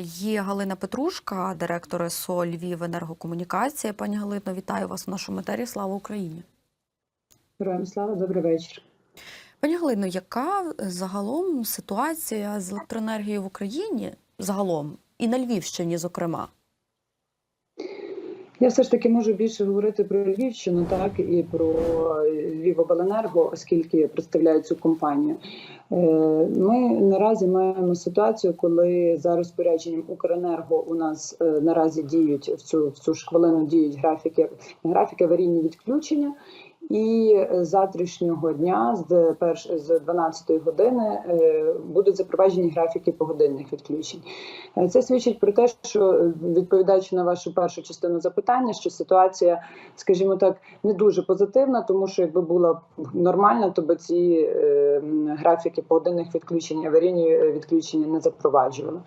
є Галина Петрушка, директор СО Львів енергокомунікація. Пані Галино, вітаю вас в нашому етері. Слава Україні! Героям слава, добрий вечір. Пані Галино, яка загалом ситуація з електроенергією в Україні загалом і на Львівщині, зокрема? Я все ж таки можу більше говорити про Львівщину, так і про Львівобленерго, оскільки представляю цю компанію. Е, Ми наразі маємо ситуацію, коли за розпорядженням Укренерго у нас е, наразі діють в цю в цю ж хвилину діють графіки графіки аварійні відключення. І з завтрашнього дня, з перш з 12 години, е, будуть запроваджені графіки погодинних відключень. Е, Це свідчить про те, що е, відповідаючи на вашу першу частину запитання, що ситуація, скажімо так, не дуже позитивна, тому що якби була нормальна, то би ці е, графіки погодинних відключень, аварійні е, відключення не запроваджували.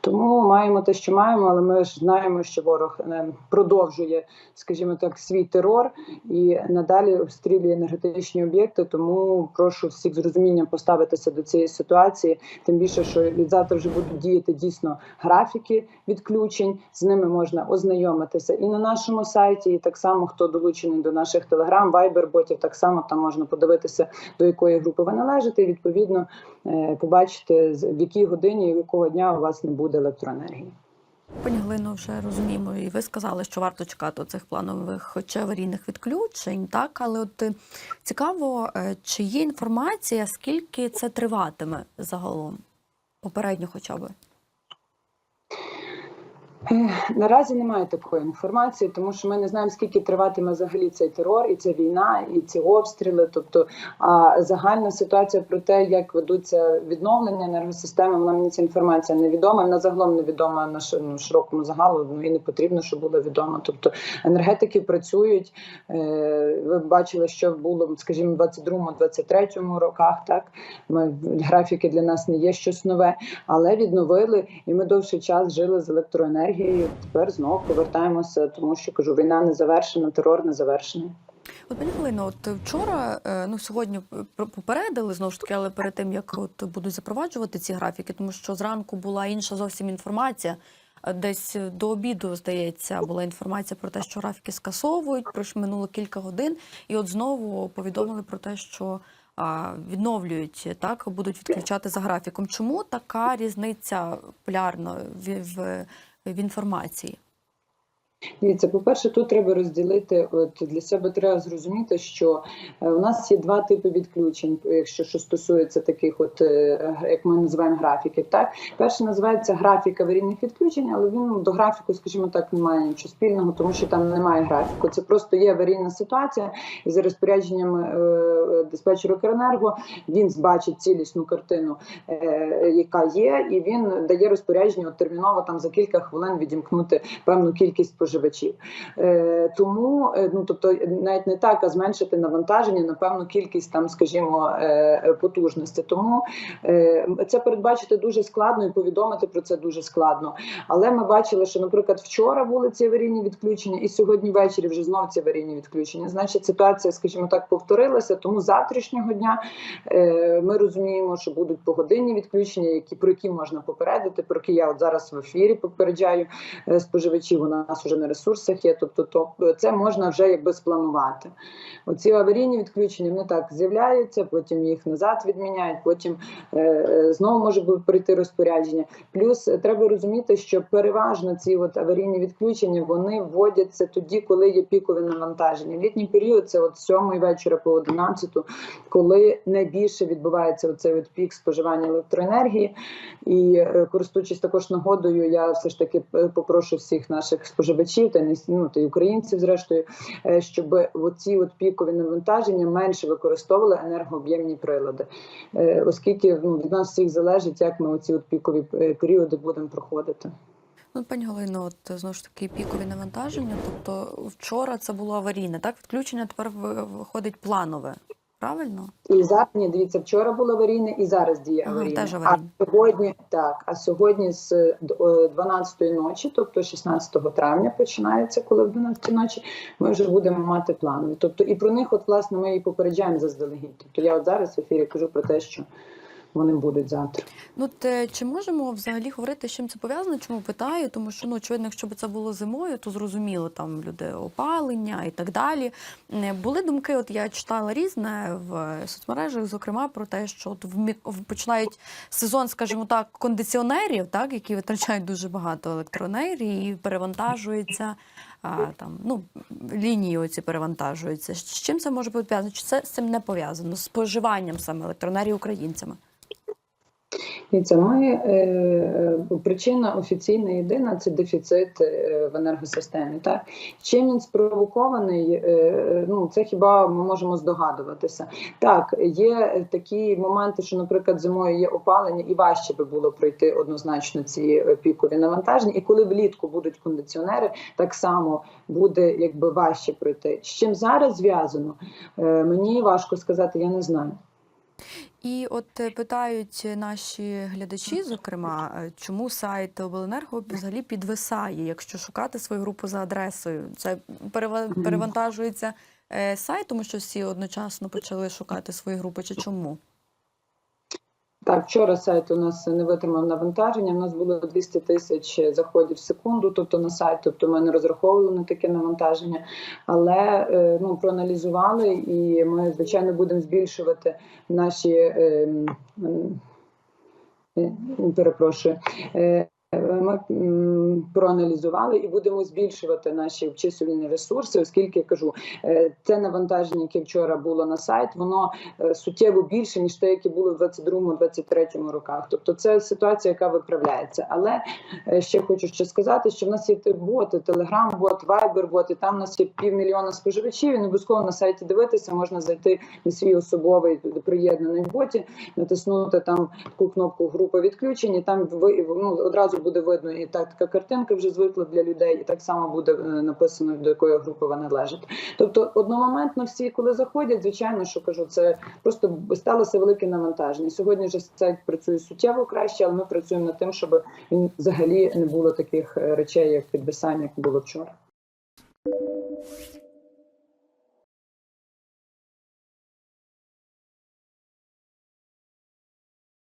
Тому маємо те, що маємо, але ми ж знаємо, що ворог е, продовжує, скажімо так, свій терор і надалі обстрілює енергетичні об'єкти. Тому прошу всіх з розумінням поставитися до цієї ситуації. Тим більше, що завтра вже будуть діяти дійсно графіки відключень. З ними можна ознайомитися і на нашому сайті, і так само хто долучений до наших телеграм, вайбер ботів, так само там можна подивитися до якої групи ви належите. І відповідно е, побачити в якій годині і якого дня у вас не буде електроенергії. Пані Глино, вже розуміємо, і ви сказали, що варто чекати цих планових чи аварійних відключень, так але от е, цікаво, е, чи є інформація, скільки це триватиме загалом? Попередньо, хоча б. Наразі немає такої інформації, тому що ми не знаємо, скільки триватиме взагалі цей терор, і ця війна, і ці обстріли. Тобто, а загальна ситуація про те, як ведуться відновлення енергосистеми, вона мені ця інформація невідома. Вона загалом невідома на ну, широкому загалу. Ну і не потрібно, щоб було відомо. Тобто енергетики працюють. Е, Ви бачили, що було, скажімо, в 22-23 роках. Так ми графіки для нас не є щось нове, але відновили, і ми довший час жили з електроенергією. Тепер знову повертаємося, тому що кажу, війна не завершена, терор не завершений. От пані Галино, от вчора, е, ну сьогодні попередили знову ж таки, але перед тим як от будуть запроваджувати ці графіки, тому що зранку була інша зовсім інформація. Е, Десь до обіду, здається, була інформація про те, що графіки скасовують. Пройшло минуло кілька годин, і от знову повідомили про те, що відновлюють так, будуть відключати за графіком. Чому така різниця полярно в, в, інформації? Дивіться, по-перше, тут треба розділити. От для себе треба зрозуміти, що е, у нас є два типи відключень, якщо що стосується таких, от е, як ми називаємо графіків. Так, перший називається графік аварійних відключень, але він до графіку, скажімо так, не має нічого спільного, тому що там немає графіку. Це просто є аварійна ситуація, і за розпорядженням е, диспетчеру «Укренерго» він бачить цілісну картину, е, яка є, і він дає розпорядження от, терміново там за кілька хвилин відімкнути певну кількість споживачів. Е, тому е, ну тобто навіть не так, а зменшити навантаження на певну кількість там, скажімо, е, потужності. Тому це передбачити дуже складно і повідомити про це дуже складно. Але ми бачили, що, наприклад, вчора були ці аварійні відключення, і сьогодні ввечері вже знов ці аварійні відключення. Значить, ситуація, скажімо так, повторилася. Тому завтрашнього дня ми розуміємо, що будуть погодинні відключення, які про які можна попередити, про які я от зараз в ефірі попереджаю споживачів. У нас вже на ресурсах є. Тобто, то це можна вже якби спланувати. Оці аварійні відключення вони так з'являються, потім їх назад відміняють, потім е, е, знову може прийти розпорядження. Плюс е, треба розуміти, що переважно ці от аварійні відключення вони вводяться тоді, коли є пікове навантаження. Літній період це от з 7 вечора по 11, коли найбільше відбувається оцей от пік споживання електроенергії. І е, користуючись також нагодою, я все ж таки е, попрошу всіх наших споживачів та не ну, та й українців, зрештою, е, щоб оці от пікові навантаження менше використовували енергооб'ємні прилади, Е, оскільки ну, від нас всіх залежить, як ми оці от пікові е, періоди будемо проходити. Ну, пані Галино, от знову ж таки пікові навантаження. Тобто вчора це було аварійне, так? Відключення тепер ви- виходить планове. Правильно? І зараз ні, дивіться, вчора було аварійне, і зараз діє Ага, аварійне. теж а сьогодні так. А сьогодні з е, 12-ї ночі, тобто 16 травня, починається, коли в 12 ночі ми вже будемо мати плани. Тобто, і про них, от власне, ми і попереджаємо заздалегідь. Тобто я от зараз в ефірі кажу про те, що вони будуть завтра. Ну те чи можемо взагалі говорити, з чим це пов'язано? Чому питаю? Тому що ну очевидно, якщо б це було зимою, то зрозуміло, там люди опалення і так далі. Е, Були думки, от я читала різне в соцмережах, зокрема про те, що от в- починають сезон, скажімо так, кондиціонерів, так які витрачають дуже багато електроенергії, і перевантажується. А, там ну лінії оці перевантажуються. З чим це може бути пов'язано? Чи це з цим не пов'язано? З споживанням саме електроенергії українцями? Дивіться, ми е, е, причина офіційна єдина це дефіцит е, в енергосистемі. Так чим він спровокований? Ну це хіба ми можемо здогадуватися? Так, є такі моменти, що, наприклад, зимою є опалення, і важче би було пройти однозначно ці пікові навантаження. І коли влітку будуть кондиціонери, так само буде якби важче пройти. З чим зараз зв'язано? Мені важко сказати, я не знаю. І от е, питають наші глядачі, зокрема, е, чому сайт обленерго взагалі підвисає, якщо шукати свою групу за адресою. Це перевантажується е, сайт, тому що всі одночасно почали шукати свої групи, чи чому? Так, вчора сайт у нас не витримав навантаження. У нас було 200 тисяч заходів в секунду, тобто на сайт, тобто ми не розраховували на таке навантаження, але е, ну проаналізували, і ми звичайно будемо збільшувати наші е, м, е, перепрошую. Е, Ми проаналізували і будемо збільшувати наші обчислювальні ресурси, оскільки я кажу, е, це навантаження, яке вчора було на сайт, воно е, суттєво більше ніж те, яке було в 22-23 роках. Тобто це ситуація, яка виправляється. Але ще хочу ще сказати, що в нас є боти, телеграм-бот, вайбер-бот, і там у нас є півмільйона споживачів. І не обов'язково на сайті дивитися, можна зайти на свій особовий приєднаний боті, натиснути там таку кнопку група відключень, і там ви ну, одразу буде видно і так така картинка вже звикла для людей, і так само буде е, написано до якої групи вони належите. Тобто одномоментно всі, коли заходять, звичайно, що кажу, це просто сталося велике навантаження. Сьогодні вже сайт працює суттєво краще, але ми працюємо над тим, щоб він взагалі не було таких е, речей, як підписання, як було вчора.